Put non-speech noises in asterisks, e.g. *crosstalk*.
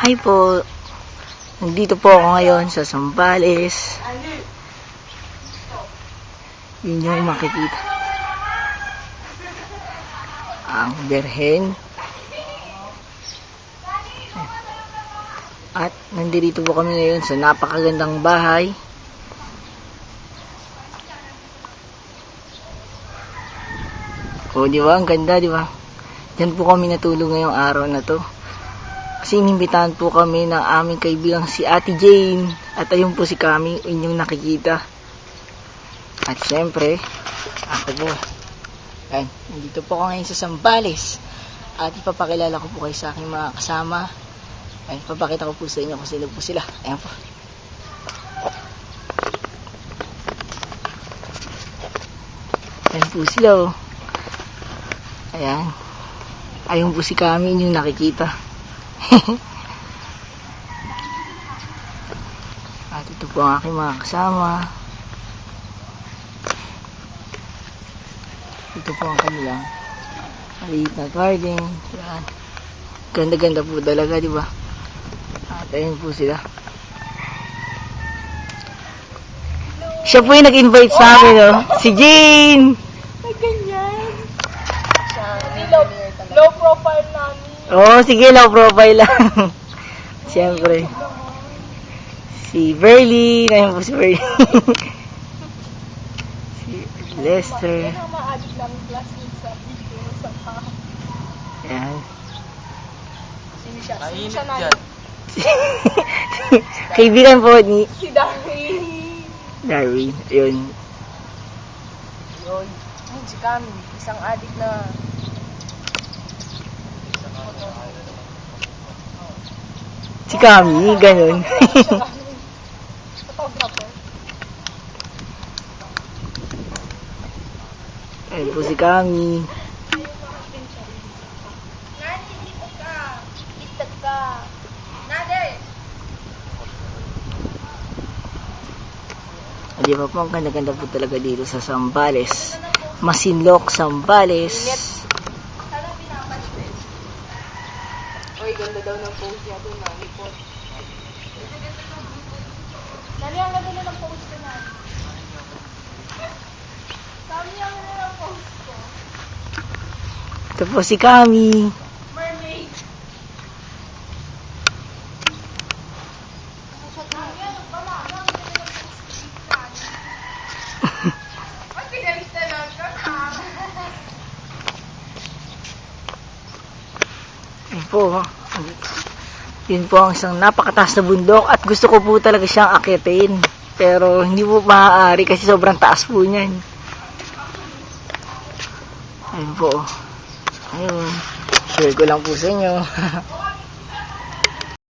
Hi po. Nandito po ako ngayon sa Sambales. Yun yung makikita. Ang Berhen. At nandito po kami ngayon sa napakagandang bahay. O, di ba? Ang ganda, di ba? Diyan po kami natulog ngayong araw na to. Kasi po kami ng aming kaibigang si Ate Jane. At ayun po si Kami, inyong nakikita. At syempre, ako po. Ayan, nandito po ako ngayon sa Sambales. At ipapakilala ko po kayo sa aking mga kasama. Ayan, papakita ko po sa inyo kung sino po sila. Ayan po. Ayan po sila oh. Ayan. Ayun po si Kami, inyong nakikita. *laughs* At ito po ang aking mga kasama. Ito po ang kanilang maliit na garden. Yan. Ganda-ganda po talaga, di ba? At ayun po sila. Siya po yung nag-invite sa amin, oh. Si Jane! Ay, ganyan. Low, low profile namin. Oo, oh, sige, low profile lang. *laughs* Siyempre. Si Berly. Ayun po si Berly. *laughs* si Lester. Namin. Ayan. Sino siya? Sino siya na? *laughs* Kaibigan po ni Si Darwin. Darwin. Ayun. Yun. Ayun, si Cami. Isang addict na Si Kami, ganun. *laughs* Ayun po si Kami. Di ba po, ang ganda-ganda po talaga dito sa Sambales. Masinlok, Sambales. Uy, ganda daw ng post niya doon, Nani po. Nani, ang ganda na ng post ko na. Kami ang ganda ng post ko. Ito po si Kami. Mermaid. Kami, ano ba? Ang ganda ng post ko. Ay, pinalista lang ka, ha? Ayun po. Yun po ang isang napakataas na bundok at gusto ko po talaga siyang akitin. Pero hindi po maaari kasi sobrang taas po niyan. Ayun po. Ayun. Share ko lang po sa inyo. *laughs*